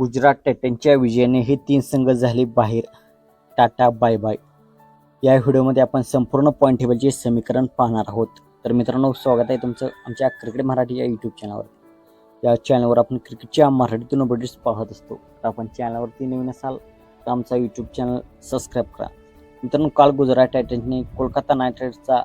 गुजरात टायटनच्या विजयाने हे तीन संघ झाले बाहेर. Tata bye bye. या व्हिडिओमध्ये आपण संपूर्ण पॉईंट टेबलचे समीकरण पाहणार आहोत. तर मित्रांनो स्वागत आहे तुमचं आमच्या क्रिकेट मराठी या यूट्यूब चॅनलवर या चॅनलवर आपण क्रिकेटच्या मराठीतून अपडेट्स पाहत असतो. तर आपण चॅनलवरती नवीन असाल तर आमचा यूट्यूब चॅनल सबस्क्राईब करा. मित्रांनो काल गुजरात टायटन्सने कोलकाता नाईट रायडर्सचा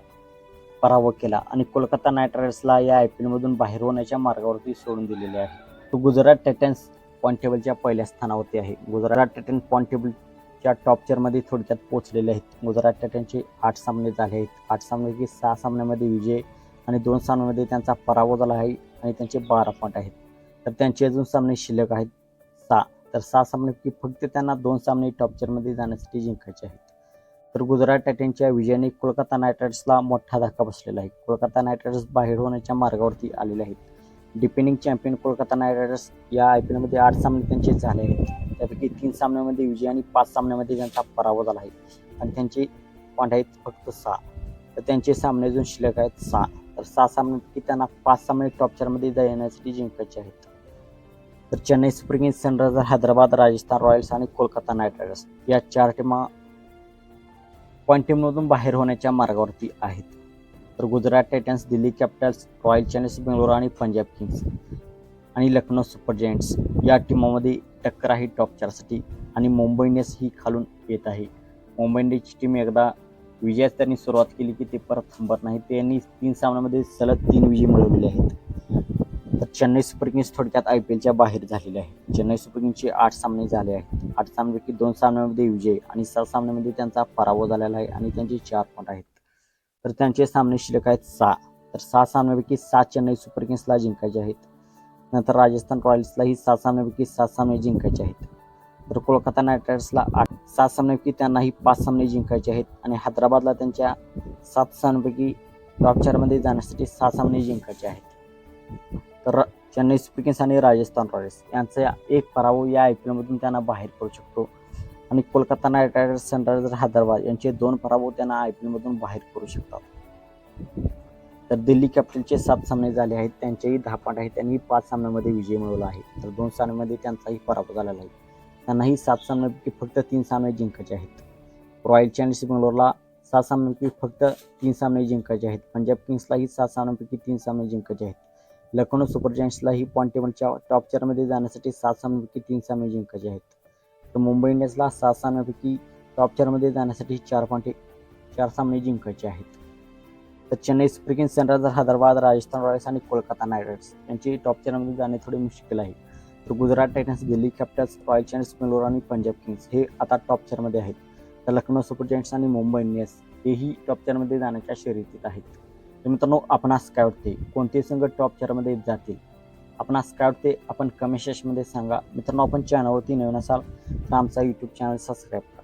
पराभव केला आणि कोलकाता नाईट रायडर्सला या आय पी एलमधून बाहेर होण्याच्या मार्गावरती सोडून दिलेले आहे. तो गुजरात टायटन्स पॉईंट टेबलच्या पहिल्या स्थानावरती आहे. गुजरात टायटन पॉईंट टेबलच्या टॉप चेअरमध्ये थोडक्यात पोहोचलेले आहेत. गुजरात टायटनचे आठ सामने झाले आहेत. आठ सामन्यापैकी सहा सामन्यामध्ये विजय आणि दोन सामन्यामध्ये त्यांचा पराभव झाला आहे आणि त्यांचे बारा पॉईंट आहेत. तर त्यांचे अजून सामने शिल्लक आहेत सहा. तर सहा सामन्यापैकी फक्त त्यांना दोन सामने टॉप चेअरमध्ये जाण्यासाठी जिंकायचे आहेत. तर गुजरात टायटनच्या विजयाने कोलकाता नाईट रायडर्सला मोठा धक्का बसलेला आहे. कोलकाता नाईट रायडर्स बाहेर होण्याच्या मार्गावरती आलेले आहेत. Depending champion Kolkata knight riders या आय पी एलमध्ये आठ सामने त्यांचे झाले आहेत. त्यापैकी तीन सामन्यामध्ये विजय आणि पाच सामन्यामध्ये त्यांचा पराभव झाला आहे. आणि त्यांचे पॉईंट आहेत फक्त सहा. तर त्यांचे सामने अजून शिल्लक आहेत सहा. तर सहा सामन्यापैकी त्यांना पाच सामने टॉप चारमध्ये येण्यासाठी जिंकायचे आहेत. तर Chennai super kings sunriser Hyderabad Rajasthan royals आणि कोलकाता नाईट रायडर्स या चार टीमा पॉईंट टीममधून बाहेर होण्याच्या मार्गावरती आहेत. तर Gujarat titans Delhi capitals royal challengers Bangalore आणि पंजाब किंग्स आणि लखनौ सुपर जायंट्स या टीमामध्ये टक्कर आहे टॉप चारसाठी आणि मुंबई इंडियन्स ही खालून येत आहे. मुंबई इंडियन्सची टीम एकदा विजयास त्यांनी सुरुवात केली की ते परत थांबत नाही. त्यांनी तीन सामन्यामध्ये सलग तीन विजय मिळवलेले आहेत. तर चेन्नई सुपर किंग्स थोडक्यात आय पी एलच्या बाहेर झालेले आहे. चेन्नई सुपर किंग्सचे आठ सामने झाले आहेत. आठ सामन्यापैकी दोन सामन्यामध्ये विजय आणि सहा सामन्यामध्ये त्यांचा पराभव झालेला आहे आणि त्यांचे चार पॉईंट आहेत. तर त्यांचे सामने शिल्लक आहेत सहा. तर सहा सामन्यापैकी सात चेन्नई सुपर किंग्सला जिंकायचे आहेत. नंतर राजस्थान रॉयल्सलाही सहा सामन्यापैकी सात सामने जिंकायचे आहेत. तर कोलकाता नाईट रायडर्सला आठ. सात सामन्यापैकी त्यांनाही पाच सामने जिंकायचे आहेत आणि हैदराबादला त्यांच्या सात सामन्यापैकी टॉप चारमध्ये जाण्यासाठी सहा सामने जिंकायचे आहेत. तर चेन्नई सुपर किंग्स आणि राजस्थान रॉयल्स यांचा एक पराभव या आय पी एलमधून त्यांना बाहेर पडू शकतो. आणि Kolkata knight riders sunriser Hyderabad यांचे दोन पराभव त्यांना आय पी एलमधून बाहेर पडू शकतात. तर दिल्ली कॅपिटलचे सात सामने झाले आहेत त्यांचेही दहा पॉईंट आहेत त्यांनी पाच सामन्यामध्ये विजय मिळवला आहे. तर दोन सामन्यामध्ये त्यांचाही पराभव झालेला आहे. त्यांनाही सात सामन्यापैकी फक्त तीन सामने जिंकायचे आहेत. रॉयल चॅलेंजर्स बेंगलोरला सात सामन्यापैकी फक्त तीन सामने जिंकायचे आहेत. पंजाब किंग्सलाही सात सामन्यापैकी तीन सामने जिंकायचे आहेत. लखनौ सुपर जायंट्सलाही पॉईंट टेबलच्या टॉप चारमध्ये जाण्यासाठी सात सामन्यापैकी तीन सामने जिंकायचे आहेत. तर मुंबई इंडियन्सला सहा सामन्यापैकी टॉप चारमध्ये जाण्यासाठी चार पॉईंट चार सामने जिंकायचे आहेत. तर Chennai super kings sunriser Hyderabad Rajasthan royals आणि कोलकाता नाईट रायडर्स यांची टॉप चारमध्ये जाणे थोडे मुश्किल आहे. तर Gujarat titans Delhi capitals royal challengers Bangalore आणि पंजाब किंग्स हे आता टॉप चारमध्ये आहेत. तर लखनौ सुपर जायंट्स आणि मुंबई इंडियन्स हेही टॉप चारमध्ये जाण्याच्या शर्यतीत आहेत. तर मित्रांनो आपणास काय वाटते? कोणते संघ टॉप चारमध्ये जातील? आपण काय वाटते आपण कमेंट सेक्शनमध्ये सांगा. मित्रांनो आपण चॅनलवरती नवीन असाल तर आमचा यूट्यूब चॅनल सबस्क्राईब